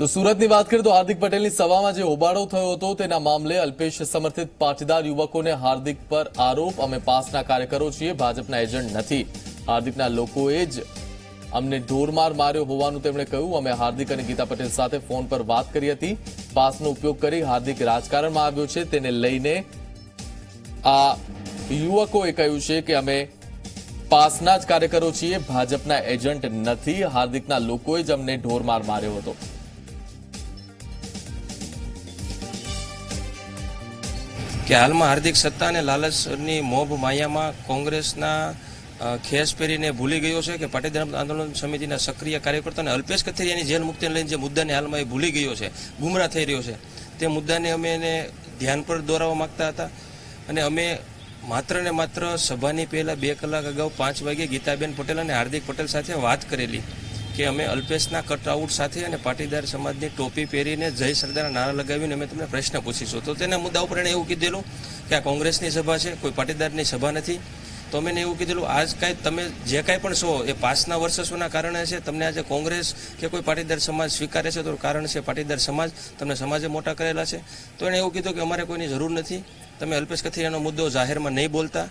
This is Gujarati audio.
તો સુરતની વાત કરીએ તો હાર્દિક પટેલની સભામાં જે હોબાળો થયો હતો, તેના મામલે અલ્પેશ સમર્થિત પાટીદાર યુવકોને હાર્દિક પર આરોપ. અમે પાસના કાર્યકરો છીએ, ભાજપના એજન્ટ નથી. હાર્દિકના લોકોએ જ અમને ઢોરમાર માર્યો હોવાનું તેમણે કહ્યું. અમે હાર્દિક અને ગીતા પટેલ સાથે ફોન પર વાત કરી હતી. પાસનો ઉપયોગ કરી હાર્દિક રાજકારણમાં આવ્યો છે. તેને લઈને આ યુવકોએ કહ્યું છે કે અમે પાસના જ કાર્યકરો છીએ, ભાજપના એજન્ટ નથી. હાર્દિકના લોકોએ જ અમને ઢોરમાર માર્યો હતો. કે હાલમાં હાર્દિક સત્તા અને લાલચની મોભ માયામાં કોંગ્રેસના ખેસ પહેરીને ભૂલી ગયો છે કે પાટીદાર આંદોલન સમિતિના સક્રિય કાર્યકર્તા અને અલ્પેશ કથિરિયાની જેલ મુક્તિને લઈને જે મુદ્દાને હાલમાં એ ભૂલી ગયો છે, ગુમરાહ થઈ રહ્યો છે, તે મુદ્દાને અમે એને ધ્યાન પર દોરાવવા માગતા હતા અને અમે માત્ર ને માત્ર સભાની પહેલાં બે કલાક અગાઉ પાંચ વાગે ગીતાબેન પટેલ અને હાર્દિક પટેલ સાથે વાત કરેલી. કે અમે અલ્પેશના કટઆઉટ સાથે અને પાટીદાર સમાજની ટોપી પહેરીને જય સરદારના નારા લગાવીને અમે તમને પ્રશ્ન પૂછીશું. તો તેના મુદ્દા ઉપર એણે એવું કીધેલું કે આ કોંગ્રેસની સભા છે, કોઈ પાટીદારની સભા નથી. તો અમે એવું કીધેલું, આજ કાંઈ તમે જે કાંઈ પણ છો, એ પાસના વર્ષોના કારણે છે. તમને આજે કોંગ્રેસ કે કોઈ પાટીદાર સમાજ સ્વીકારે છે તો કારણ છે પાટીદાર સમાજ. તમને સમાજે મોટા કરેલા છે. તો એણે એવું કીધું કે અમારે કોઈની જરૂર નથી. તમે અલ્પેશ કથિરિયાનો મુદ્દો જાહેરમાં નહીં બોલતા.